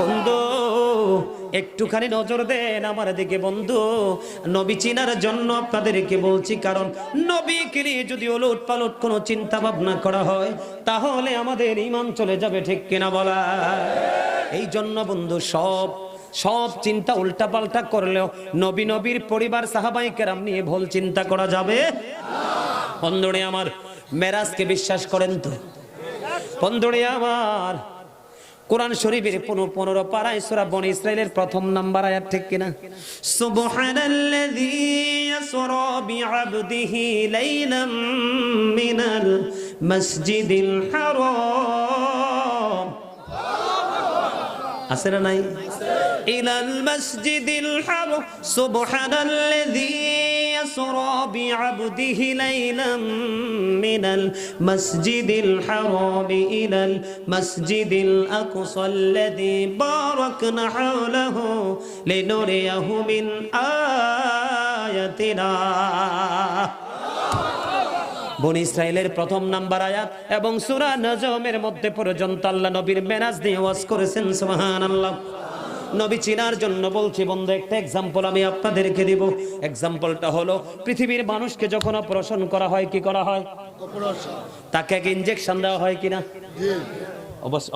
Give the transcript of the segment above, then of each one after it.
বন্ধু, একটুখানি নজর দেন আমার দিকে বন্ধু। নবী চিনার জন্য আপনাদেরকে বলছি, কারণ নবীকে নিয়ে যদি ওলট পালট কোনো চিন্তা ভাবনা করা হয়, তাহলে আমাদের ইমান চলে যাবে, ঠিক কিনা বলা? এই জন্য বন্ধু, সব সব চিন্তা উল্টা পাল্টা করলেও নবী নবীর পরিবার সাহাবাই কেরাম নিয়ে ভুল চিন্তা করা যাবে? বন্ধুরে আমার মেরাজকে বিশ্বাস করেন তো। বন্ধুরে আমার কোরআন শরীফের পনেরো পনেরো পাড়ায় সুরা বন ইসরায়েলের প্রথম নাম্বার আয়াত ঠিক কিনা? সুবহানাল্লাযী ইয়াসরা বিআবদিহি লাইলাম মিনাল মাসজিদিল হারাম। আছে না নাই? ইলাল মাসজিদিল হারাম। সুবহানাল্লাযী يسرى بعبده ليلا من المسجد الحرام إلى المسجد الأقصى الذي باركنا حوله لنريه من آياتنا বন ইসরায়েলের প্রথম নাম্বার আয়াত এবং সূরা নজমের মধ্যে পর্যন্ত আল্লাহ নবীর মেরাজ দিয়ে ওয়াজ করেছেন সুবহানাল্লাহ নবী চিনার জন্য বলছি বন্ধু একটা এক্সাম্পল আমি আপনাদেরকে দিব। এক্সাম্পলটা হলো পৃথিবীর মানুষকে যখন অপারেশন করা হয় কি করা হয়? তাকে এক ইনজেকশন দেওয়া হয় কিনা?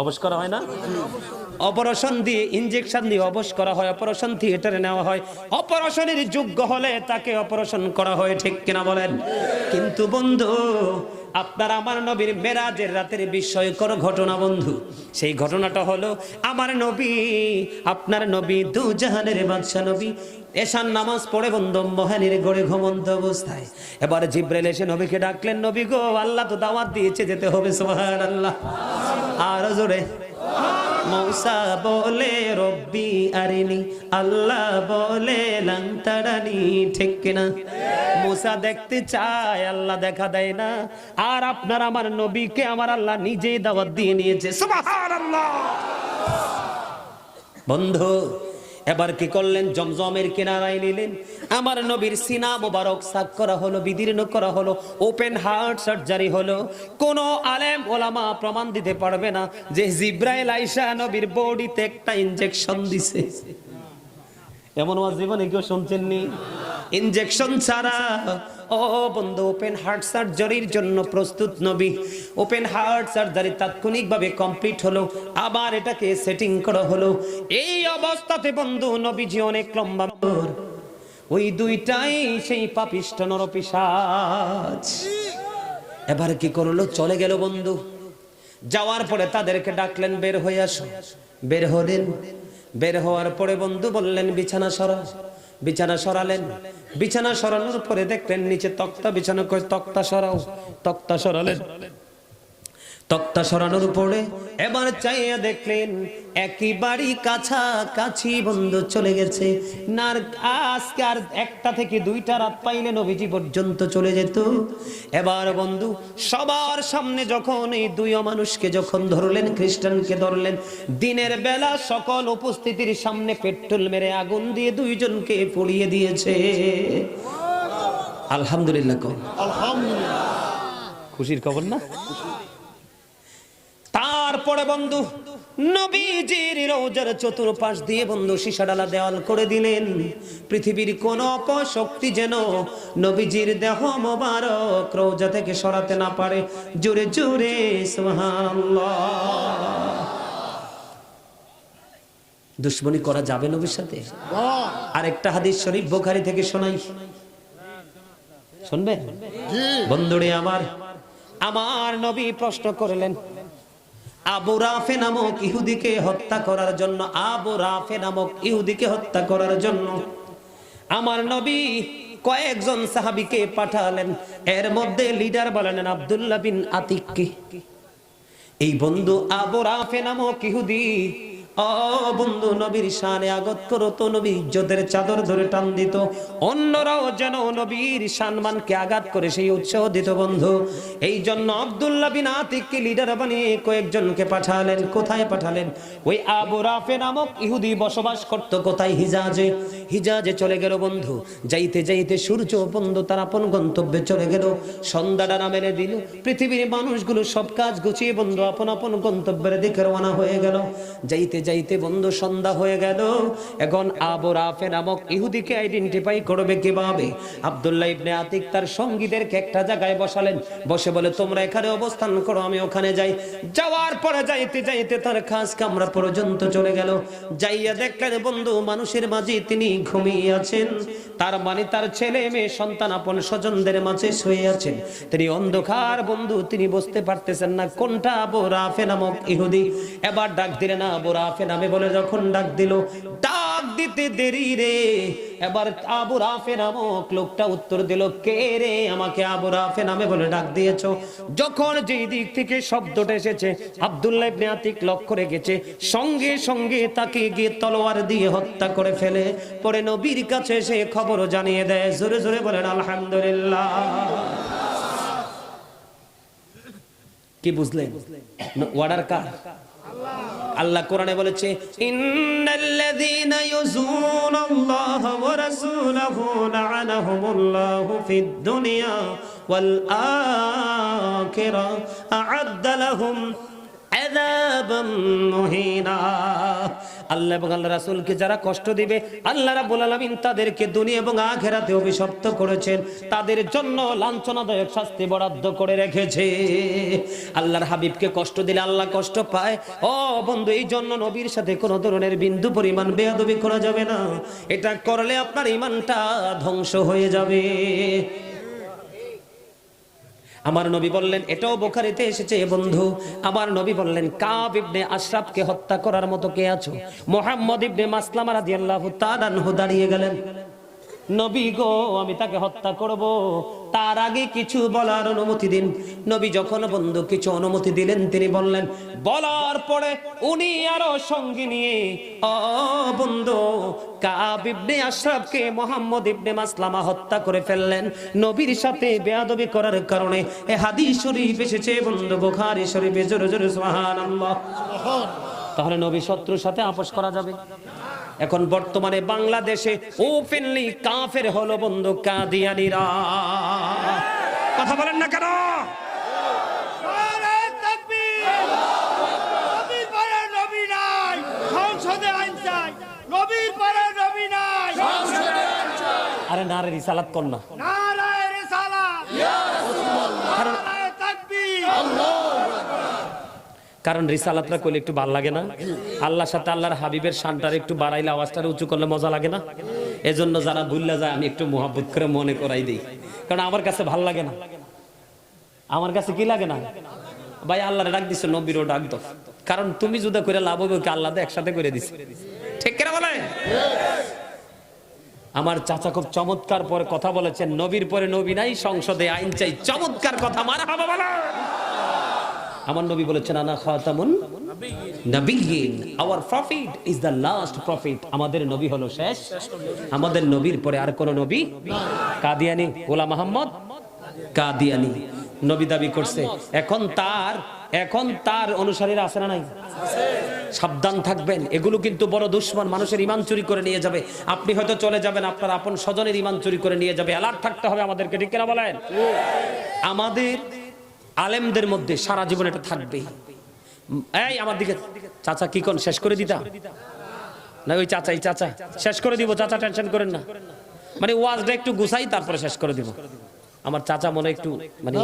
অবশ করা হয় না? অপারেশন দিয়ে ইনজেকশন দিয়ে অবশ করা হয় অপারেশন থিয়েটারে নেওয়া হয়। অপারেশনের যোগ্য হলে তাকে অপারেশন করা হয় ঠিক কিনা বলেন? কিন্তু বন্ধু আপনার আমার নবীর মেরাজের রাতের বিস্ময়কর ঘটনা, বন্ধু। সেই ঘটনাটা হলো আমার নবী, আপনার নবী, দু জাহানের বাদশা নবী এশান নামাজ পড়ে বন্ধু, মহানির গড়ে ঘুমন্ত অবস্থায়। এবার জিব্রাইল এসে নবীকে ডাকলেন, নবী গো, আল্লাহ তো দাওয়াত দিয়েছে, যেতে হবে সোহান আল্লাহ আর জোরে মৌসা বলে, রব্বি আরিনি। আল্লাহ বলে লাংতারানি ঠিক কিনা? মুসা দেখতে চায়, আল্লাহ দেখা দেয় না। আর আপনার আমার নবীকে আমার আল্লাহ নিজেই দাওয়াত দিয়ে নিয়েছে। সুবহানাল্লাহ! বন্ধু এবার কি করলেন? জমজমের কিনারায় নিলেন। আমার নবীর সিনা মোবারক সাক করা হলো, বিদীর্ণ করা হলো ওপেন হার্ট সার্জারি হলো। কোন আলেম, ওলামা প্রমাণ দিতে পারবে না যে জিব্রাইল আইসা নবীর বডিতে একটা ইনজেকশন দিছে। এমন আমার জীবনে কেউ শুনছেননি? ইনজেকশন ছাড়া ও বন্ধু ওপেন হার্ট সার্জারির জন্য প্রস্তুত নবী। ওপেন হার্ট সার্জারি তাৎক্ষণিকভাবে কমপ্লিট হলো, আবার এটাকে সেটিং করা হলো। এই অবস্থাতে বন্ধু, নবীজি অনেক লম্বা ওই দুইটাই সেই পাপিষ্ট নরপিসাজ। এবার কি করল? চলে গেল বন্ধু। যাওয়ার পরে তাদেরকে ডাকলেন, বের হয়ে আসো। বের হলেন। বের হওয়ার পরে বন্ধু বললেন, বিছানা সরা বিছানা সরালেন। বিছানা সরানোর পরে দেখলেন নিচে তক্তা বিছানা তক্তা সরাও তক্তা সরালেন। তক্তা সরানোর পরে এবার চাইয়া দেখলেন বাড়ি কাছাকাছি বন্ধু চলে গেছে। না আজকে আর একটা থেকে দুইটা রাত পাইলে নবীজি পর্যন্ত চলে যেত। এবার বন্ধু, সবার সামনে যখন এই দুই মানুষকে যখন ধরলেন, খ্রিস্টানকে ধরলেন, দিনের বেলা সকল উপস্থিতির সামনে পেট্রোল মেরে আগুন দিয়ে দুইজনকে পুড়িয়ে দিয়েছে। আলহামদুলিল্লাহ কম খুশির খবর না? তারপরে বন্ধু। নবীজির রোজার চতুর্পাশ দিয়ে বন্ধু সীসাডালা দেওয়াল করে দিলেন। পৃথিবীর কোন অপশক্তি যেন নবীজির দেহ মোবারক রোজা থেকে সরাতে না পারে। জোরে জোরে দুশ্মনী করা যাবে নবীর সাথে? আরেকটা হাদিস শরীফ বোখারি থেকে শোনাই। শুনবে বন্ধুরে আমার আমার নবী প্রশ্ন করলেন আবু রাফে নামক ইহুদিকে হত্যা করার জন্য, আবু রাফে নামক ইহুদিকে হত্যা করার জন্য আমার নবী কয়েকজন সাহাবিকে পাঠালেন। এর মধ্যে লিডার বলেন আবদুল্লাহ বিন আতিককে। এই বন্ধু আবু রাফে নামক ইহুদি ও বন্ধু, নবীর শানে আগত করো তো, নবী ইজ্জতের চাদর ধরে টান দিত। অন্যরাও যেন নবীর সম্মানকে আঘাত করে সেই উৎসাহ দিত, বন্ধু। এই জন্য আব্দুল্লাহ বিন আতিককে লিডার বানিয়ে কয়েকজনকে পাঠালেন। কোথায় পাঠালেন? ওই আবু রাফে নামক ইহুদি বসবাস করত, কোথায়? হিজাজে। হিজাজে চলে গেল, বন্ধু। যাইতে যাইতে সূর্য বন্ধু তার আপন গন্তব্যে চলে গেল। সন্ধ্যাটা না মেলে দিল। পৃথিবীর মানুষগুলো সব কাজ গুছিয়ে, বন্ধু, আপন আপন গন্তব্যের দিকে রওনা হয়ে গেল। যাইতে যাইতে বন্ধু সন্ধ্যা হয়ে গেল। এখন আবু রাফে নামক ইহুদিকে আইডেন্টিফাই করবে কীভাবে? আব্দুল্লাহ ইবনে আতিক তার সঙ্গীদেরকে একটা জায়গায় বসালেন। বসে বলে, তোমরা এখানে অবস্থান করো, আমি ওখানে যাই। যাওয়ার পরে যাইতে যাইতে তার খাস কামরা পর্যন্ত চলে গেল। যাইয়া দেখলেন বন্ধু মানুষের মাঝে তিনি ঘুমিয়ে আছেন। তার মানে তার ছেলে মেয়ে, সন্তান আপন স্বজনদের মাঝে শুয়ে আছেন। তিনি অন্ধকার, বন্ধু, তিনি বুঝতে পারতেছেন না কোনটা আবু রাফে নামক ইহুদি। এবার ডাক দিলে না আবু রাফে নামে বলে যখন ডাক দিল ডাক দিতে দেরি রে। এবার আবু রাফে নামক লোকটা উত্তর দিল কে রে আমাকে আবু রাফে নামে বলে ডাক দিয়েছ? যখন যেই দিক থেকে শব্দটা এসেছে আব্দুল্লাহ ইবনে আতিক লক্ষ্য রেখেছে সঙ্গে সঙ্গে তাকে গিয়ে তলোয়ার দিয়ে হত্যা করে ফেলে। পরে নবীর কাছে এসে খবর জানিয়ে দেয় জোরে জোরে বলেন আলহামদুলিল্লাহ। কি বুঝলেন? ওয়ার্ডার কার? আল্লাহ কোরআনে বলেছে, ইন্নাল্লাযীনা ইউযুনাল্লাহ ওয়া রাসূলাহু লা'আনাহুমুল্লাহু ফিদ দুনিয়া ওয়াল আখিরা, আ'আদ্দা লাহুম আযাবাম মুহিনা। আল্লাহ এবং আল্লাহ রাসূলকে যারা কষ্ট দিবে, আল্লাহ রাব্বুল আলামিন তাদেরকে দুনিয়া এবং আখিরাতে অভিশপ্ত করেছেন। তাদের জন্য লাঞ্ছনাদায়ক শাস্তি বরাদ্দ করে রেখেছে। আল্লাহর হাবিবকে কষ্ট দিলে আল্লাহ কষ্ট পায়। ও বন্ধু, এই জন্য নবীর সাথে কোনো ধরনের বিন্দু পরিমাণ বেয়াদবি করা যাবে না। এটা করলে আপনার ইমানটা ধ্বংস হয়ে যাবে। আমার নবী বললেন, এটাও বোখারিতে এসেছে বন্ধু। আমার নবী বললেন, কাব ইবনে আশরাফকে হত্যা করার মতো কে আছো? মোহাম্মদ ইবনে মাসলামা রাদিয়াল্লাহু তাআলা দাঁড়িয়ে গেলেন। নবী গো, আমি তাকে হত্যা করব। তার আগে কিছু বলার অনুমতি দিন। নবী যখন বন্ধু কিছু অনুমতি দিলেন, তিনি বললেন, বলার পরে উনি আরও সঙ্গী নিয়ে বন্ধু, কাব আশরাফকে মোহাম্মদ ইবনে মাসলামা হত্যা করে ফেললেন। নবীর সাথে বেয়াদবি করার কারণে এ হাদিস শরীফ এসেছে, বন্ধু, বুখারী শরীফে, জোরে জোরে, সুবহানাল্লাহ। তাহলে নবী শত্রুর সাথে আপোষ করা যাবে। এখন বর্তমানে বাংলাদেশে ওপেনলি কাফের হলো বন্ধু কাদিয়ানিরা। কথা বলেন না কেন? নারে তাকবীর! নবীর পরে নবী নাই সংসদে আইন চাই। নবীর পরে নবী নাই। আরে না রে রিসালাত কর না। রিসালাত। তাকবীর কারণ রিসালাতটা করলে একটু ভালো লাগে না। আল্লাহর সাথে আল্লাহর হাবিবের শানটার একটু বাড়াইলে আওয়াজটার উঁচু করলে মজা লাগে না। এজন্য যারা ভুললে যায়, আমি একটু মোহাব্বত করে মনে করাই দিই। কারণ আমার কাছে ভালো লাগে না। আমার কাছে কি লাগে না? ভাই, আল্লাহরে ডাক দিছে, নবীরও ডাক দাও। কারণ তুমি যদি করে লাভ হবে আল্লাহ একসাথে করে দিছে। ঠিক কেনা বলে আমার চাচা খুব চমৎকার পরে কথা বলেছেন, নবীর পরে নবী নাই, সংসদে আইন চাই, চমৎকার কথা মারা বাবা বলা আমার নবী বলেছেন, আনা খাতামুন নবিয়িন our prophet is the last prophet আমাদের নবী হলো শেষ। আমাদের নবীর পরে আর কোন নবী কাদিয়ানি, গোলাম মোহাম্মদ কাদিয়ানি। নবী দাবি করছে, এখন তার এখন তার অনুসারীরা আছে না নাই? সাবধান থাকবেন। এগুলো কিন্তু বড় দুশ্মন, মানুষের ইমান চুরি করে নিয়ে যাবে। আপনি হয়তো চলে যাবেন, আপনার আপন স্বজনের ইমান চুরি করে নিয়ে যাবে। অ্যালার্ট থাকতে হবে আমাদেরকে, ঠিক কিনা বলেন? আমাদের আলেমদের মধ্যে সারা জীবন এটা থাকবে। এই আমার দিকে চাচা কি কোন শেষ করে দিতা? না ওই চাচাই চাচা। শেষ করে দিব চাচা টেনশন করেন না। মানে ওয়াজটা একটু গুছাই তারপরে শেষ করে দিব। আমার চাচা মনে একটু মানে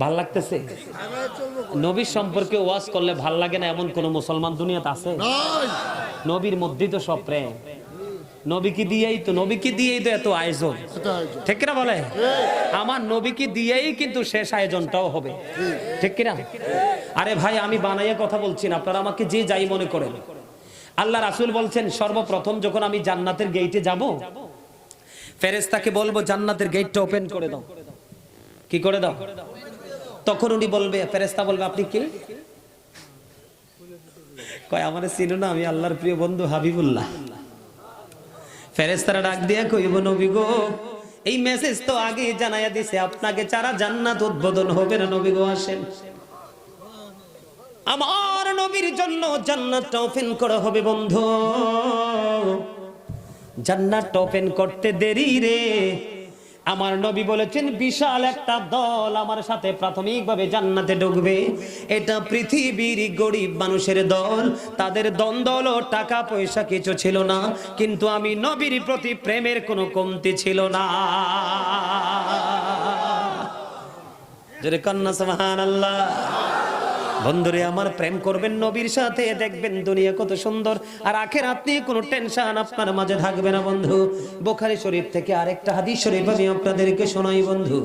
ভালো লাগতেছে? নবীর সম্পর্কে ওয়াজ করলে ভালো লাগে না এমন কোন মুসলমান দুনিয়াতে আছে? নবীর মধ্যেই তো সব প্রেম। নবীকে দিয়েই তো নবীকে দিয়েই তো এত আয়োজন। ঠিক কিনা বলে? আমার নবীকে দিয়েই কিন্তু শেষ আয়োজনটাও হবে। ঠিক কিনা? আরে ভাই আমি বানাইয়ে কথা বলছি না আপনারা আমাকে যে যাই মনে করেন। আল্লাহ রাসূল বলছেন সর্বপ্রথম যখন আমি জান্নাতের গেইটে যাব ফেরেশতাকে বলব জান্নাতের গেটটা ওপেন করে দাও। কি করে দাও? তখন উনি বলবে ফেরেশতা বলবে আপনি কে? কয় আমার চিনো না আমি আল্লাহর প্রিয় বন্ধু হাবিবুল্লাহ। ফেরেস্তারা ডাক দিয়া কইব, নবী গো, এই মেসেজ তো আগে জানাইয়া দিছে। আপনাকে চারা জান্নাত উদ্বোধন হবে না। নবী গো, আসেন। আমার নবীর জন্য জান্নাত টপেন করা হবে, বন্ধু। জান্নাত টপেন করতে দেরি রে। আমার নবী বলেছেন, বিশাল একটা দল আমার সাথে প্রাথমিকভাবে জান্নাতে ঢুকবে। এটা পৃথিবীর গরিব মানুষের দল। তাদের দ্বন্দ্ব টাকা, পয়সা কিছু ছিল না, কিন্তু আমি নবীর প্রতি প্রেমের কোনো কমতি ছিল না। জোরে কন্যা সুবহান আল্লাহ বন্ধুরে, আমার প্রেম করবেন নবীর সাথে, দেখবেন দুনিয়া কত সুন্দর। আর আখের নিয়ে কোনো টেনশন আপনার মাঝে থাকবে না বন্ধু। বোখারি শরীফ থেকে আরেকটা হাদিস শরীফ আমি আপনাদেরকে শোনাই বন্ধু।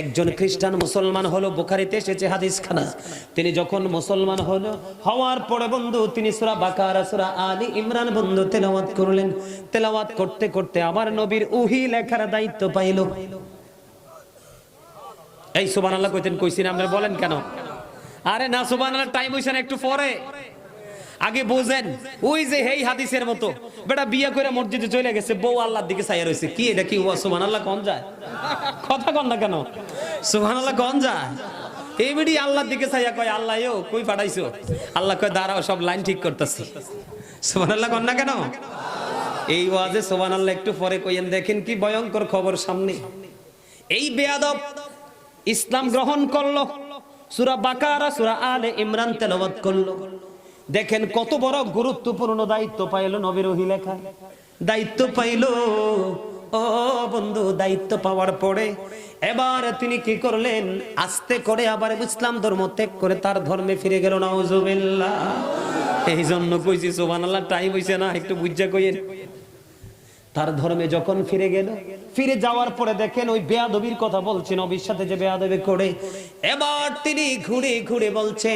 একজন খ্রিস্টান মুসলমান হলো, বোখারিতে এসেছে হাদিস খানা তিনি যখন মুসলমান হলো, হওয়ার পরে বন্ধু, তিনি সুরা বাকারা, সুরা আলী ইমরান বন্ধু তেলাওয়াত করলেন। তেলাওয়াত করতে করতে আমার নবীর উহি লেখার দায়িত্ব পাইল। এই সুবহানাল্লাহ কইতেন কইছিনা আপনি বলেন কেন? আরে না, সুবহানাল্লাহ টাইম হইছে না একটু পরে। আগে বুঝেন, ওই যে হেই হাদিসের মতো। বেটা, বিয়ে করে মসজিদে চলে গেছে, বউ আল্লাহর দিকে চাইয়া রইছে। কি এটা কি ওয়া সুবহানাল্লাহ, কোন যায়? কথা কন না কেন? সুবহানাল্লাহ, কোন যায়? এই বিডি আল্লাহর দিকে চাইয়া কয়, আল্লাহ ও কই পাঠাইছো? আল্লাহ কয়, দাঁড়াও, সব লাইন ঠিক করতেছি। সুবহানাল্লাহ, কোন না কেন? এই ওয়াজে সুবহানাল্লাহ, একটু পরে কইয়েন, দেখেন কি ভয়ঙ্কর খবর সামনে। এই বেয়াদব ইসলাম গ্রহণ করল। সুরা বাকারা, সুরা আলে ইমরান তেলাওয়াত করল। দেখেন কত বড় গুরুত্বপূর্ণ দায়িত্ব পাইলো নবীর লেখা। দায়িত্ব পাইলো, ও বন্ধু, দায়িত্ব পাওয়ার পরে এবার তিনি কি করলেন? আস্তে করে আবার ইসলাম ধর্ম ত্যাগ করে তার ধর্মে ফিরে গেল, নাউজুবিল্লাহ। এই জন্য কইছি, সুবহানাল্লাহ, টাইম হইছে না, একটু বুঝা কইেন তার ধর্মে যখন ফিরে গেল ফিরে যাওয়ার পরে দেখেন ওই বেয়াদবির কথা বলছে, নবীর সাথে যে বেয়াদবি করে। এবার তিনি ঘুরে ঘুরে বলছে,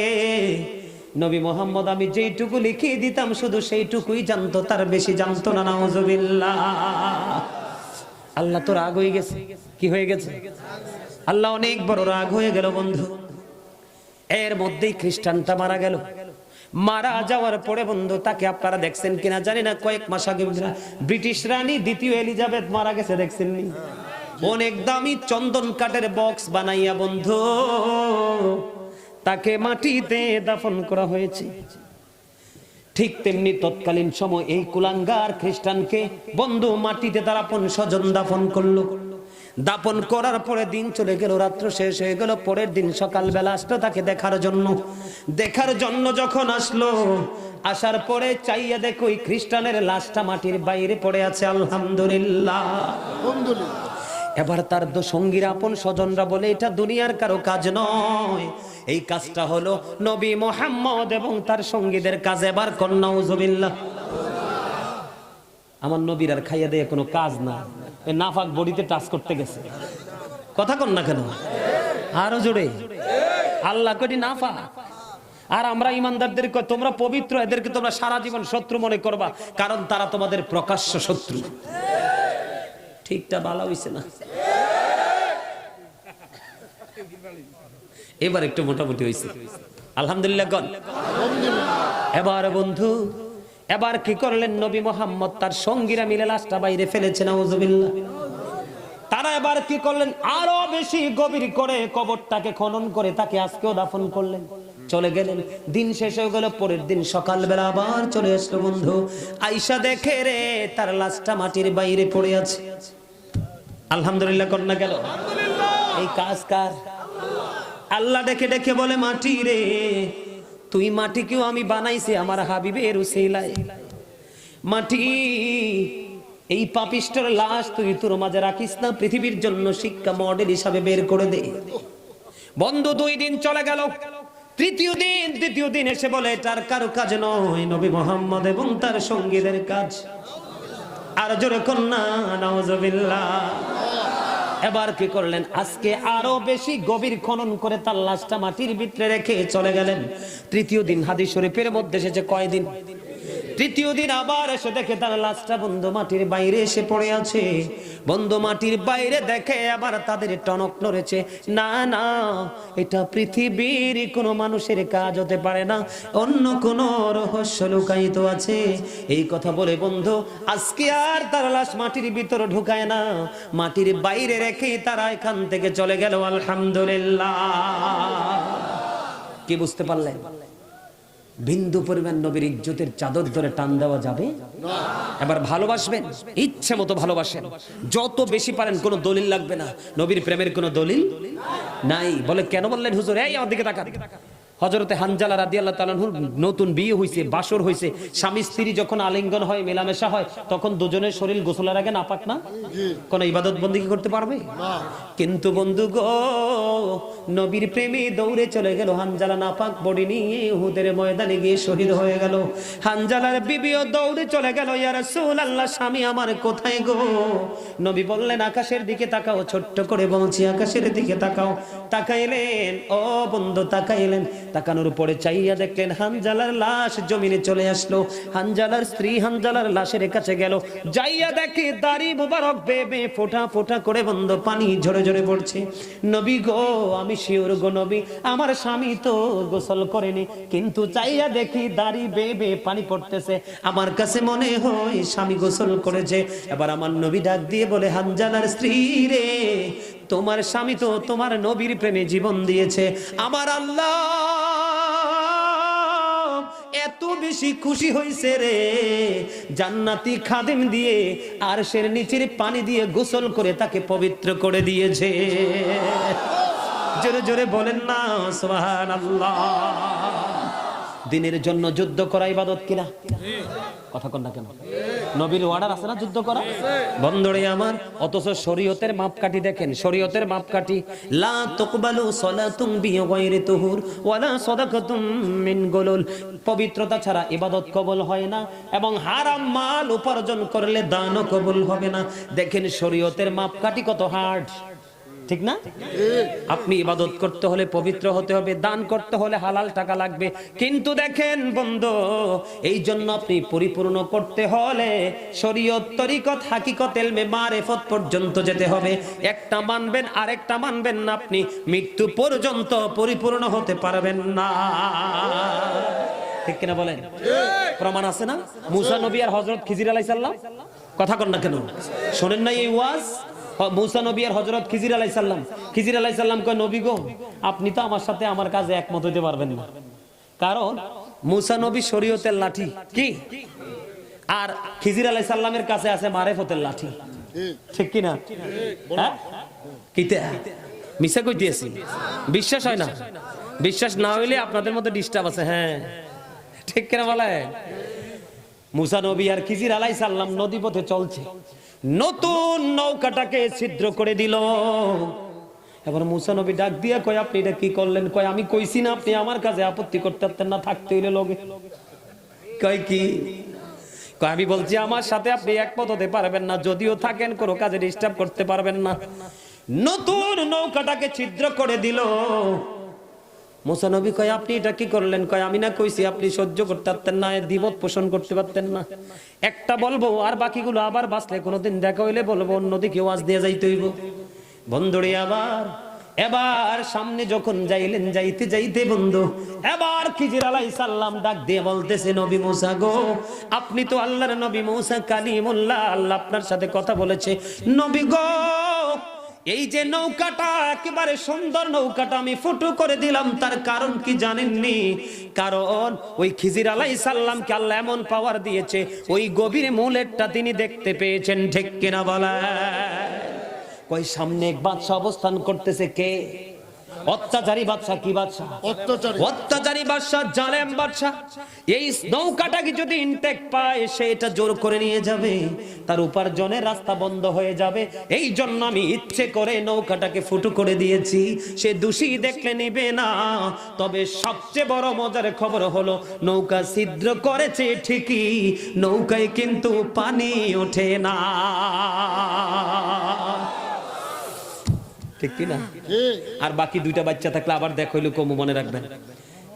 নবী মোহাম্মদ, আমি যেইটুকু লিখিয়ে দিতাম, শুধু সেইটুকুই জানতো, তার বেশি জানতো না, নাউজুবিল্লাহ। আল্লাহ তো রাগ হয়ে গেছে। কি হয়ে গেছে? আল্লাহ অনেক বড় রাগ হয়ে গেল, বন্ধু। এর মধ্যেই খ্রিস্টানটা মারা গেল। মারা যাওয়ার পরে বন্ধু, তাকে আপনারা দেখছেন কিনা জানি না, কয়েক মাস আগে ব্রিটিশ রানী দ্বিতীয় এলিজাবেথ মারা গেছে, দেখছেন নি? অনেক দামি চন্দন কাঠের বক্স বানাইয়া বন্ধু, তাকে মাটিতে দাফন করা হয়েছে। ঠিক তেমনি তৎকালীন সময় এই কুলাঙ্গার খ্রিস্টানকে বন্ধু মাটিতে তারা স্বজন দাফন করল। দাপন করার পরে দিন চলে গেল রাত্র শেষ হয়ে গেল পরের দিন সকালবেলা আসলো তাকে দেখার জন্য। দেখার জন্য যখন আসলো আসার পরে চাইয়া দেখো ওই খ্রিস্টানের লাশটা মাটির বাইরে পড়ে আছে আলহামদুলিল্লাহ। এবার তার দো সঙ্গীরা আপন স্বজনরা বলে এটা দুনিয়ার কারও কাজ নয়। এই কাজটা হলো নবী মোহাম্মদ এবং তার সঙ্গীদের কাজ। এবার কন্যা আমার নবীর আর খাইয়া দেয় কোনো কাজ না নাফাক বডিতে টাচ করতে গেছে। কথা কন না কেন? আরও জোরে। আল্লাহ কটি নাফা আর আমরা ইমানদারদের তোমরা পবিত্র, এদেরকে তোমরা সারা জীবন শত্রু মনে করবা, কারণ তারা তোমাদের প্রকাশ্য শত্রু। ঠিকটা ভালো হইছে না? এবার একটু মোটামুটি হয়েছে আলহামদুলিল্লাহ এবার বন্ধু এবার কি করলেন নবী মোহাম্মদ? তার সঙ্গীরা মিলে লাশটা বাইরে ফেলেছেন তারা এবার কি করলেন? আরও বেশি গভীর করে কবরটাকে খনন করে তাকে আজকেও দাফন করলেন। চলে গেলেন। দিন শেষ হয়ে গেল, পরের দিন সকালবেলা আবার চলে আসলো বন্ধু। আইসা দেখে রে, তার লাশটা মাটির বাইরে পড়ে আছে। আলহামদুলিল্লাহ, কন্যা গেল। এই কাজ কার? আল্লাহ ডেকে ডেকে বলে, মাটি রে তুই মাটিকেও আমি বানাইছি আমার হাবিবের মাটি, এই পাপিষ্টর লাশ তুই তোর মাঝে রাখিস না, পৃথিবীর জন্য শিক্ষা মডেল হিসাবে বের করে দে। বন্ধ, দুই দিন চলে গেল। তৃতীয় দিন তৃতীয় দিন এসে বলে, এটার কারও কাজ নয়, নবী মোহাম্মদ এবং তার সঙ্গীদের কাজ। আর জোরে কন্যা নওয়াজবিল্লাহ এবার কি করলেন? আজকে আরও বেশি গভীর খনন করে তার লাশটা মাটির ভিতরে রেখে চলে গেলেন। তৃতীয় দিন হাদিস শরীফের মধ্যে এসেছে কয়দিন? তৃতীয় দিন আবার এসে দেখে তার লাশটা বন্ধু মাটির বাইরে এসে পড়ে আছে। বন্ধু মাটির বাইরে দেখে আবার তাদের টনক নড়েছে। না না, এটা পৃথিবীর কোনো মানুষের কাজ হতে পারে না। অন্য কোনো রহস্য লুকায়িত আছে। এই কথা বলে বন্ধু, আজকে আর তার লাশ মাটির ভিতরে ঢুকায় না। মাটির বাইরে রেখে তারা এখান থেকে চলে গেল, আলহামদুলিল্লাহ। কি বুঝতে পারলেন? বিন্দু পরিমাণ নবীর ইজ্জতের চাদর ধরে টান দেওয়া যাবে? এবার ভালোবাসবেন, ইচ্ছে মতো ভালোবাসেন। যত বেশি পারেন, কোনো দলিল লাগবে না। নবীর প্রেমের কোনো দলিল নাই। বলে কেন বললেন হুজুর? এই আমার দিকে তাকান। হজরতে হানজালা রাদি আল্লাহ তালাহুর নতুন বিয়ে হয়েছে বাসর হয়েছে স্বামী স্ত্রী যখন আলিঙ্গন হয় মেলামেশা হয় তখন দুজনের শরীর গোসলের আগে নাপাক না? কোন ইবাদত বন্দি করতে পারবে? কিন্তু বন্ধু গো নবীর প্রেমে দৌড়ে চলে গেল হানজালা নাপাক বডি নিয়ে হুদের ময়দানে গিয়ে শহীদ হয়ে গেল। হানজালার বিবিও দৌড়ে চলে গেল ইয়া আল্লাহ স্বামী আমার কোথায় গো? নবী বললেন আকাশের দিকে তাকাও ছোট্ট করে বলছি আকাশের দিকে তাকাও। তাকাইলেন ও বন্ধু তাকাইলেন। তাকানোর পরে চাইয়া দেখলেন, হানজালার লাশ জমিনে চলে আসলো। হানজালার স্ত্রী হানজালার লাশের কাছে গেল। যাইয়া দেখে দাড়ি মুবারক বেবে ফোঁটা ফোঁটা করে বন্ধ পানি ঝরে ঝরে পড়ছে। নবী গো, আমি শিওর গো নবী, আমার স্বামী তো গোসল করেনি, কিন্তু চাইয়া দেখি দাড়ি বেবে পানি পড়তেছে। আমার কাছে মনে হয় স্বামী গোসল করেছে। এবার আমার নবী ডাক দিয়ে বলে, হানজালার স্ত্রী রে তোমার স্বামী তো তোমার নবীর প্রেমে জীবন দিয়েছে। আমার আল্লাহ এত বেশি খুশি হয়েছে রে। জান্নাতি খাদিম দিয়ে আর সের নিচের পানি দিয়ে গোসল করে তাকে পবিত্র করে দিয়েছে। জোরে জোরে বলেন না সোহান আল্লাহ দিনের জন্য যুদ্ধ করা ইবাদত কিনা? কথা কন না কেন? নবীর ওয়ার্ডার আছে না যুদ্ধ করা? বন্ধরে আমার অথচ শরীয়তের মাপকাঠি দেখেন শরীয়তের মাপকাঠি। লা তুকবালু সালাতুম বিগাইরি তুহুর ওয়ালা সাদাকাতুম মিন গুলুল। পবিত্রতা ছাড়া ইবাদত কবুল হয় না এবং হারাম মাল উপার্জন করলে দানও কবুল হবে না। দেখেন শরীয়তের মাপকাঠি কত হার্ড ঠিক না? আপনি ইবাদত করতে হলে পবিত্র হতে হবে, দান করতে হলে হালাল টাকা লাগবে। কিন্তু দেখেন বন্ধু এই জন্য আপনি পরিপূর্ণ করতে হলে শরীয়ত, তরিকত, হাকিকত, এলমে মারেফত পর্যন্ত যেতে হবে। একটা মানবেন, আরেকটা মানবেন না আপনি, মৃত্যু পর্যন্ত পরিপূর্ণ হতে পারবেন না। ঠিক কিনা বলেন? প্রমাণ আছে না? মুসা নবী আর হজরত খিজির আলাইসাল্লাম কথা কন না কেন? শোনেন না এই ওয়াজ? মুসা নবী আর হজরত খিজির আলাই সাল্লাম খিজির আলাই সাল্লাম কয়, নবী গো, আপনি তো আমার সাথে আমার কাজে একমত হইতে পারবেন না। কারণ মুসা নবী শরীয়তের লাঠি। কি? আর খিজির আলাই সাল্লামের কাছে আছে মারেফতের লাঠি। ঠিক কি না? হ্যাঁ? কিতে? মিশা কই দিয়েছি? বিশ্বাস হয় না? বিশ্বাস না হইলে আপনাদের মধ্যে ডিস্টার্ব আছে হ্যাঁ। ঠিক কিনা বলে? মুসা নবী আর খিজির আলাই সাল্লাম নদী পথে চলছে। নতুন নৌকাটাকে ছিদ্র করে দিল। এবার মুসা নবী ডাক দিয়ে কয়, আপনি এটা কি করলেন? কয়, আমি কইছি না, আপনি আমার কাছে আপত্তি করতে পারতেন না, থাকতে হইলে লগে। কয় কি? আমি বলছি, আমার সাথে আপনি একমত হতে পারবেন না, যদিও থাকেন, কোনো কাজে ডিস্টার্ব করতে পারবেন না। নতুন নৌকাটাকে ছিদ্র করে দিল। মোসানবী কয়, আপনি এটা কি করলেন? কয়, আমি না কইছি, আপনি সহ্য করতে পারতেন না, এর দ্বিমত পোষণ করতে পারতেন না। একটা বলব, আর বাকিগুলো আবার বাঁচলে কোনোদিন দেখা হইলে বলব, অন্যদিকে ওয়াজ দিয়ে যাইতে হইব। বন্ধুরে আবার এবার সামনে যখন যাইলেন, যাইতে যাইতে বন্ধু, এবার খিজির আলাই সাল্লাম ডাক দিয়ে বলতেছে নবী মুসা গো, আপনি তো আল্লাহর নবী মুসা কালিমুল্লাহ, আল্লাহ আপনার সাথে কথা বলেছে। নবী গো এই যে নৌকাটা একেবারে সুন্দর নৌকাটা আমি ফুটো করে দিলাম, তার কারণ কি জানেননি? কারণ ওই খিজির আলাই সাল্লামকে আল্লাহ এমন পাওয়ার দিয়েছে, ওই গভীর মূলেরটা তিনি দেখতে পেয়েছেন, ঠিক কিনা বলা কই সামনে এক বাদশা অবস্থান করতেছে কে? অত্যাচারী বাদশা কি বাদশা অত্যাচারী। অত্যাচারী বাদশা জালেম বাদশা এই নৌকাটাকে যদি ইনটেক পায় সে এটা জোর করে নিয়ে যাবে। তার উপার্জনের রাস্তা বন্ধ হয়ে যাবে। এই জন্য আমি ইচ্ছে করে নৌকাটাকে ফুটো করে দিয়েছি। সে দোষী দেখলে নিবে না। তবে সবচেয়ে বড় মজার খবর হলো নৌকা ছিদ্র করেছে ঠিকই নৌকায় কিন্তু পানি ওঠে না। ঠিক কি না আর বাকি দুইটা বাচ্চা থাকলে আবার দেখ হইল কমু মনে রাখবেন।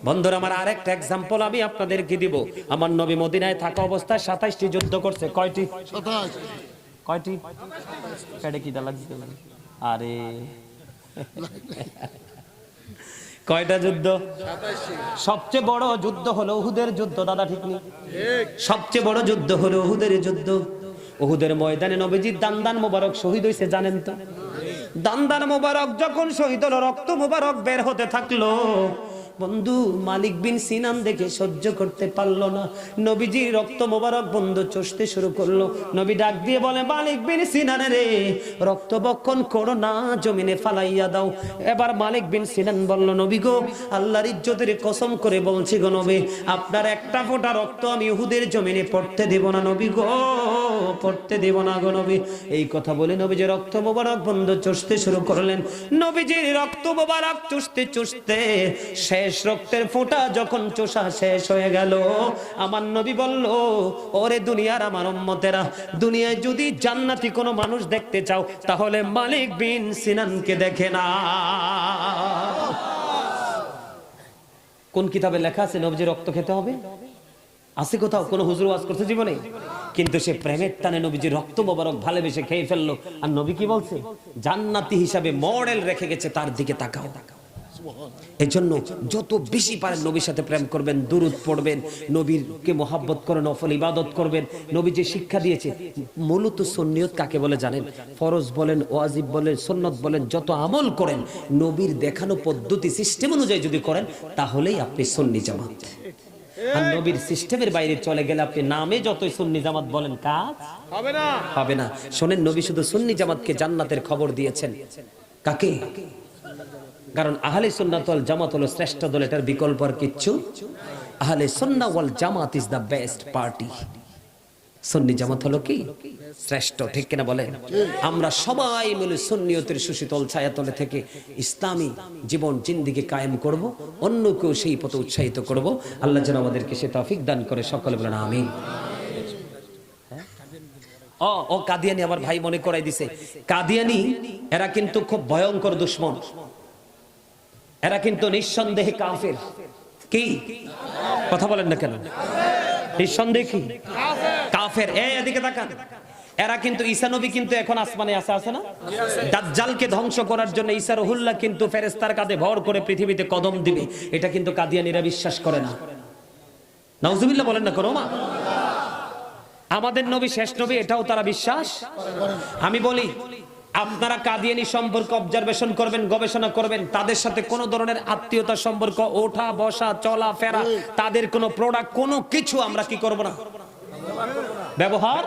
বন্ধুরা আমার আরেকটা এক্সাম্পল আমি আপনাদেরকে দিব। আমার নবী মদিনায় থাকা অবস্থায় সাতাইশটি যুদ্ধ করছে। কয়টি? কয়টি? পেটে কি লাগছে আরে। কয়টা যুদ্ধ? সবচেয়ে বড় যুদ্ধ হলো উহুদের যুদ্ধ দাদা ঠিক নেই সবচেয়ে বড় যুদ্ধ হলো উহুদের যুদ্ধ। উহুদের ময়দানে নবীজির দান্দান মোবারক শহীদ হয়েছে জানেন তো? দান্দান মোবারক যখন শহীদ রক্ত মোবারক বের হতে থাকল। বন্ধু, মালিক বিন সিনান দেখে সহ্য করতে পারল না। নবীজি রক্ত মোবারক বন্ধু চষতে শুরু করল। নবী ডাক দিয়ে বলে, মালিক বিন সিনান রে, রক্ত বক্ষণ করো না, জমিনে ফালাইয়া দাও। এবার মালিক বিন সিনান বলল, নবী গো, আল্লাহর ইজ্জতের কসম করে বলছি গো নবী, আপনার একটা ফোঁটা রক্ত আমি ইহুদের জমিনে পড়তে দেব না নবী গো, পড়তে দেব না গো নবী। এই কথা বলে নবী যে রক্ত মোবারক বন্ধ চষতে শুরু করলেন। নবীজির রক্ত মোবারক চুষতে চুষতে শেষ রক্তের ফোঁটা যখন চোষা শেষ হয়ে গেল, আমার নবী বলল, ওরে দুনিয়ার আমার উম্মতেরা, দুনিয়ায় যদি জান্নাতি কোনো মানুষ দেখতে চাও, তাহলে মালিক বিন সিনানকে দেখে না কোন কিতাবে লেখা আছে নবীজি রক্ত খেতে হবে? আছে কোথাও? কোনো হুজুর ওয়াজ করছে জীবনে? কিন্তু সে প্রেমের টানে নবীজি রক্ত মোবারক ভালোবেসে খেয়ে ফেলল। আর নবী কি বলছে? জান্নাতি হিসাবে মডেল রেখে গেছে, তার দিকে তাকাও। এই জন্য যত বেশি পারেন নবীর সাথে প্রেম করবেন দুরুদ পড়বেন নবীরকে মোহাব্বত করেন নফল ইবাদত করবেন নবী যে শিক্ষা দিয়েছে মূলত সন্নিয়ত কাকে বলে জানেন? ফরজ বলেন ওয়াজিব বলেন সন্নত বলেন যত আমল করেন নবীর দেখানো পদ্ধতি সিস্টেম অনুযায়ী যদি করেন তাহলেই আপনি সন্নি জামাত। আর নবীর সিস্টেমের বাইরে চলে গেলে আপনি নামে যতই সুন্নি জামাত বলেন কাজ হবে না। হবে না। শোনেন নবী শুধু সুন্নি জামাতকে জান্নাতের খবর দিয়েছেন। কাকে? কারণ আহলে সুন্নাত ওয়াল জামাত হলো শ্রেষ্ঠ দল এটার বিকল্প আর কিচ্ছু। আহলে সুন্নাহ ওয়াল জামাত ইজ দ্য বেস্ট পার্টি সুন্নি জামাত হলো কি? শ্রেষ্ঠ, ঠিক কিনা বলেন? আমরা সবাই মিলে সুন্নিয়তের সুশীতল ছায়াতলে থেকে ইসলামী জীবন, জিন্দিগি কায়েম করব, অন্যকেও সেই পথে উৎসাহিত করব। আল্লাহ যেন আমাদেরকে সে তৌফিক দান করে, সকলে বলেন আমিন। ও ও কাদিয়ানি আমার ভাই মনে করাই দিছে। কাদিয়ানি, এরা কিন্তু খুব ভয়ঙ্কর দুশ্মন। এরা কিন্তু নিঃসন্দেহে কাফের। কি? কথা বলেন না কেন? নিঃসন্দেহে কি? কাফের। এদিকে তাকান। এরা কিন্তু ঈসা নবী কিন্তু এখন আসমানে আছে আছে না? দাজ্জালকে ধ্বংস করার জন্য ঈসা রহুল্লাহ কিন্তু ফেরেশতার কাঁধে ভর করে পৃথিবীতে কদম দিবে। এটা কিন্তু কাদিয়ানিরা বিশ্বাস করে না। নাউজুবিল্লাহ বলেন না করো মা আমাদের নবী, শেষ নবী, এটাও তারা বিশ্বাস? আমি বলি আপনারা কাদিয়ানি সম্পর্ক অবজারভেশন করবেন, গবেষণা করবেন, তাদের সাথে কোনো ধরনের আত্মীয়তা সম্পর্ক, ওঠা, বসা, চলা, ফেরা, তাদের কোনো প্রোডাক্ট কোনো কিছু আমরা কি করব না? ব্যবহার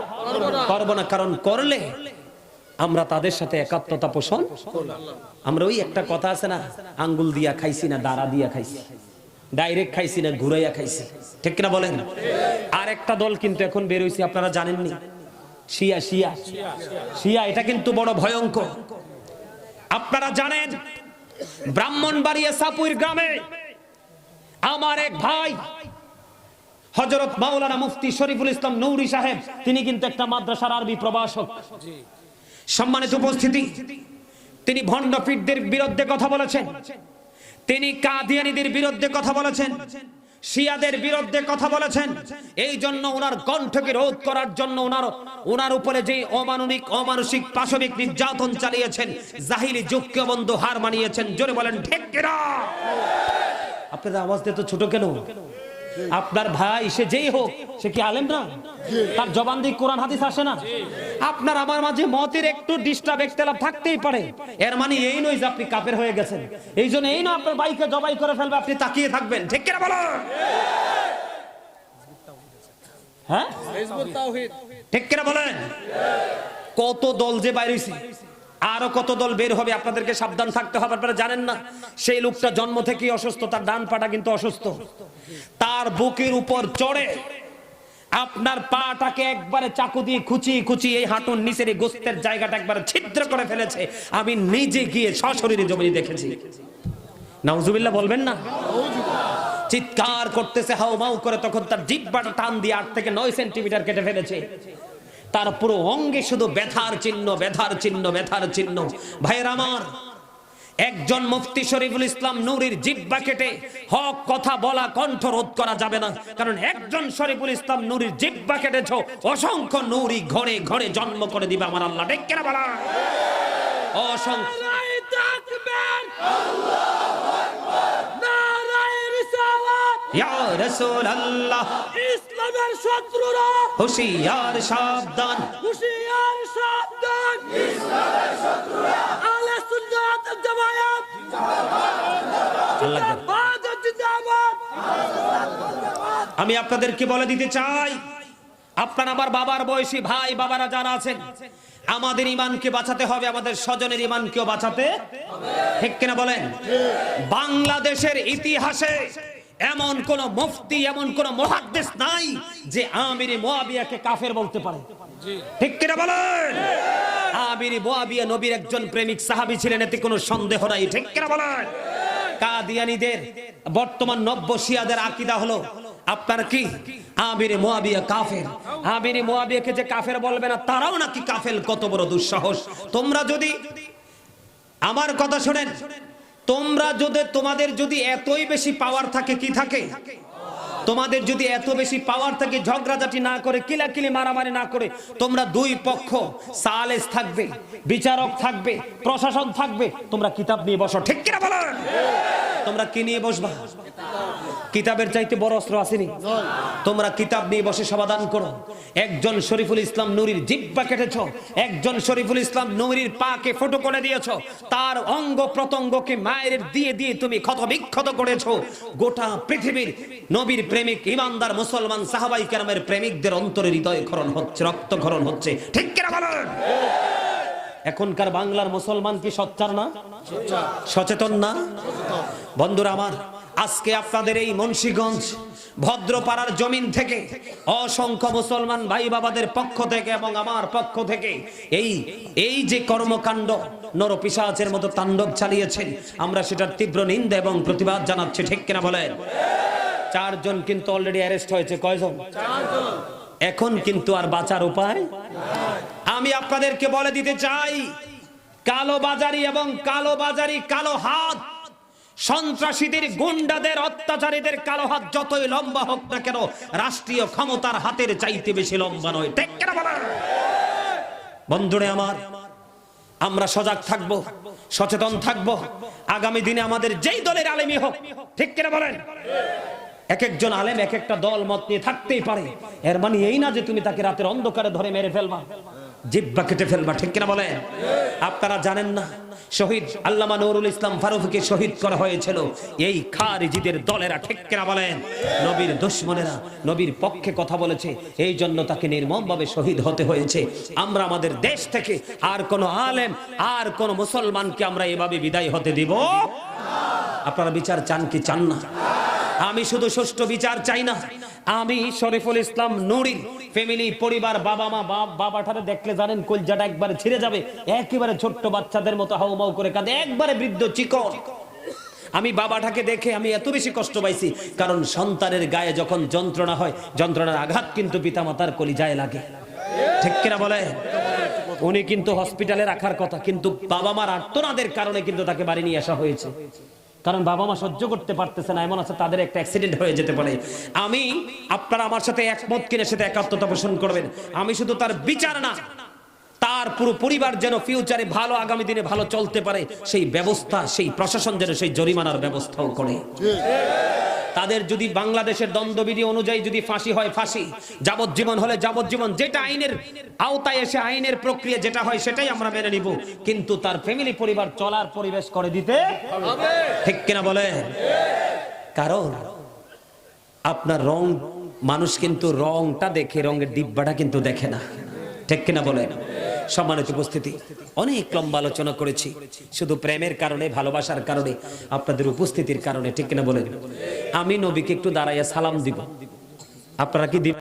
করব না, কারণ করলে আমরা তাদের সাথে একাত্মতা পোষণ আমরা ওই একটা কথা আছে না, আঙ্গুল দিয়া খাইছি না, দাঁড়া দিয়া খাইছি ডাইরেক্ট খাইছি না, ঘুরাইয়া খাইছি, ঠিক কিনা বলেন? আর একটা দল কিন্তু এখন বের হইছে, আপনারা জানেননি? শিয়া শিয়া। শিয়া, এটা কিন্তু বড় ভয়ঙ্কর। আপনারা জানেন ব্রাহ্মণবাড়িয়া সাপুর গ্রামে আমার এক ভাই হজরত মাওলানা মুফতি শরীফুল ইসলাম নৌরি সাহেব, তিনি কিন্তু একটা মাদ্রাসার আরবি প্রভাষক। সম্মানিত উপস্থিতি, তিনি ভণ্ডপীঠদের বিরুদ্ধে কথা বলেছেন। তিনি কাদিয়ানিদের বিরুদ্ধে কথা বলেছেন। শিয়াদের বিরুদ্ধে কথা বলেছেন। এই জন্য ওনার কণ্ঠকে রোধ করার জন্য ওনার ওনার উপরে যে অমানবিক, অমানসিক, পাশবিক নির্যাতন চালিয়েছেন, জাহিলি যুগকে বন্ধু হার মানিয়েছেন, জোরে বলেন ঠিক আপনাদের আওয়াজ দিয়ে তো ছোট কেন? আপনার ভাই সে যেই হোক সে কি আলেম না? তার জবান দিয়ে কোরআন হাদিস আসে না? আপনার আমার মাঝে মতের একটু ডিস্টার্ব একতলাপ থাকতেই পারে। এর মানে এই নয় যে আপনি কাপের হয়ে গেছেন। এই জন্য এই না আপনার বাইকে জবাই করে ফেলবে আপনি তাকিয়ে থাকবেন। ঠিক কিনা বলো? হ্যাঁ? ঠিক কিনা বলেন? কত দল যে বাইরেছে আরও কত দল বের হবে আপনাদেরকে সাবধান থাকতে হবে, আপনারা জানেন না। সেই লোকটা জন্ম থেকেই অসুস্থ, তার ডান পাটা কিন্তু অসুস্থ। তার বুকের উপর চড়ে আপনার পাটাকে একবারে চাকু দিয়ে খুচি খুচি এই হাঁটুর নিচের এই গোস্তের জায়গাটা একবারে ছিদ্র করে ফেলেছে। আমি নিজে গিয়ে সশরীরে জমি দেখেছি। নাউজুবিল্লাহ, বলবেন না? চিৎকার করতেছে হাউ মাউ করে, তখন তার জিব্বাটা টান দিয়ে আট থেকে নয় সেন্টিমিটার কেটে ফেলেছে। তার পুরো অঙ্গে শুধু ব্যথার চিহ্ন ব্যথার চিহ্ন ব্যথার চিহ্ন। ভাইয়ের আমার একজন মুফতি শরীফুল ইসলাম নূরির জিব্বা কেটে হক কথা বলা কণ্ঠ রোধ করা যাবে না। কারণ একজন শরীফুল ইসলাম নূরির জিব্বা কেটেছ অসংখ্য নূরি ঘরে ঘরে জন্ম করে দিবে আমার আল্লাহ। ডেকে বলা? অসংখ্য আল্লাহু আকবার নারায়ে রিসালাত ইয়া রাসূলুল্লাহ ইসলামের শত্রুরা। হুশিয়ার সাবধান। হুশিয়ার সাবধান। ইসলামের শত্রুরা। আহলে সুন্নাত জামায়াত। আমি আপনাদেরকে বলে দিতে চাই আপনার আমার বাবার বয়সী ভাই বাবারা যারা আছেন আমাদের ইমানকে বাঁচাতে হবে আমাদের স্বজনের ইমানকেও বাঁচাতে ঠিক কিনা বলেন? বাংলাদেশের ইতিহাসে এমন কোন মুফতি এমন কোন মহাদ্দেশ নাই যে আমির মোয়াবিয়াকে কাফের বলতে পারে। ঠিক কিনা বলেন? আমির মোয়াবিয়া নবীর একজন প্রেমিক সাহাবী ছিলেন এতে কোনো সন্দেহ নাই ঠিক কিনা বলেন? কাদিয়ানীদের বর্তমান নব্য শিয়াদের আকিদা হলো আপনার কি? আমির মোয়াবিয়া কাফের। আমির মোয়াবিয়াকে যে কাফের বলবে না তারাও নাকি কাফের? কত বড় দুঃসাহস। তোমরা যদি আমার কথা শোনেন তোমরা যদি তোমাদের যদি এতই বেশি পাওয়ার থাকে, কি থাকে? তোমাদের যদি এত বেশি পাওয়ার থাকে, ঝগড়াঝাটি না করে, কিলাকিলি মারামারি না করে, তোমরা দুই পক্ষ, সালেস থাকবে, বিচারক থাকবে, প্রশাসন থাকবে, তোমরা কিতাব নিয়ে বসো। ঠিক কিনা বলো তোমরা কি নিয়ে বসবা? কিতাবের চাইতে বড় অস্ত্র আসেনি তোমরা কিতাব নিয়ে বসে সমাধান করো। একজন শরীফুল ইসলাম নুরির জিব্বা কেটেছ, একজন শরীফুল ইসলাম নুরির পাকে ফটো করে দিয়েছ, তার অঙ্গ প্রত্যঙ্গকে মায়ের দিয়ে দিয়ে তুমি ক্ষত বিক্ষত করেছ। গোটা পৃথিবীর নবীর প্রেমিক, ইমানদার মুসলমান সাহাবাই কেরামের প্রেমিকদের অন্তরে হৃদয় ক্ষরণ হচ্ছে রক্ত রক্তক্ষরণ হচ্ছে। ঠিক কিনা বলেন? এখনকার বাংলার মুসলমান কি সচ্চার না? সচেতন না? বন্ধুরা আমার, আজকে আপনাদের এই মুন্সিগঞ্জ ভদ্রপাড়ার জমিন থেকে অসংখ্য মুসলমান ভাই বাবাদের পক্ষ থেকে এবং আমার পক্ষ থেকে এই এই যে কর্মকাণ্ড নরপিসাচের মতো তাণ্ডব চালিয়েছেন আমরা সেটার তীব্র নিন্দা এবং প্রতিবাদ জানাচ্ছি, ঠিক কিনা বলেন? চারজন কিন্তু অলরেডি অ্যারেস্ট হয়েছে, কয়জন? এখন কিন্তু আর বাঁচার উপায়? আমি আপনাদেরকে বলে দিতে চাই, কালো বাজারি এবং কালো বাজারি কালো হাত, সন্ত্রাসীদের, গুন্ডাদের, অত্যাচারীদের কালো হাত যতই লম্বা হোক না কেন, রাষ্ট্রীয় ক্ষমতার হাতের চাইতে বেশি লম্বা নয়? বন্ধুরে আমার, আমরা সজাগ থাকব, সচেতন থাকব, আগামী দিনে আমাদের যেই দলের আলেমই হোক, ঠিক কিনা বলেন? এক একজন আলেম এক একটা দল মত নিয়ে থাকতেই পারে। এর মানে এই না যে তুমি তাকে রাতের অন্ধকারে ধরে মেরে ফেলবা। জিব্বা কেটে ফেলবা, ঠিক কিনা বলেন? আপনারা জানেন না, শহীদ আল্লামা নুরুল ইসলাম ফারুককে শহীদ করা হয়েছিল। এই খারিজিদের দলেরা, ঠিক কিনা বলেন? নবীর দুশ্মনেরা নবীর পক্ষে কথা বলেছে, এই জন্য তাকে নির্মমভাবে শহীদ হতে হয়েছে। আমরা আমাদের দেশ থেকে আর কোন আলেম, আর কোন মুসলমানকে আমরা এভাবে বিদায় হতে দিব? আপনারা বিচার চান কি চান না? আমি শুধু সুষ্ঠু বিচার চাই না। আমি শরীফুল ইসলাম নুরি ফ্যামিলি পরিবার, বাবা মা, বাপ, বাবাটারে দেখলে জানেন কলজাটা একবারে ছিঁড়ে যাবে। একেবারে ছোট্ট বাচ্চাদের মতো হাউমাউ করে কাঁদে, একবারে বৃদ্ধ চিকন। আমি বাবাটাকে দেখে আমি এত বেশি কষ্ট পাইছি, কারণ সন্তানের গায়ে যখন যন্ত্রণা হয়, যন্ত্রণার আঘাত কিন্তু পিতামাতার কলিজায় লাগে। ঠিক কিনা বলে? উনি কিন্তু হসপিটালে রাখার কথা, কিন্তু বাবা মার আর্তনাদের কারণে কিন্তু তাকে বাড়ি নিয়ে আসা হয়েছে। কারণ বাবা মা সহ্য করতে পারতেছে না, এমন আছে তাদের একটা অ্যাক্সিডেন্ট হয়ে যেতে পারে। আমি, আপনারা আমার সাথে একমত কিনে সাথে একাত্মতা পোষণ করবেন। আমি শুধু তার বিচার না, তার পুরো পরিবার যেন ফিউচারে ভালো, আগামী দিনে ভালো চলতে পারে, সেই ব্যবস্থা, সেই প্রশাসন যেন সেই জরিমানার ব্যবস্থাও করে। তাদের যদি বাংলাদেশের দণ্ডবিধি অনুযায়ী যদি ফাঁসি হয়, ফাঁসি। যাবজ্জীবন হলে যাবজ্জীবন। যেটা আইনের আওতায় এসে আইনের প্রক্রিয়া যেটা হয়, সেটাই আমরা মেনে নিব। কিন্তু তার ফ্যামিলি পরিবার চলার পরিবেশ করে দিতে ঠিক কিনা বলে কারণ আপনার রং, মানুষ কিন্তু রংটা দেখে, রঙের ডিব্বাটা কিন্তু দেখে না। ঠিক কিনা বলেন? সম্মানিত উপস্থিতি, অনেক লম্বা আলোচনা করেছি। শুধু প্রেমের কারণে, ভালোবাসার কারণে, আপনাদের উপস্থিতির কারণে, ঠিক কিনা বলেন? আমি নবীকে একটু দাঁড়াইয়া সালাম দিব। আপনারা কি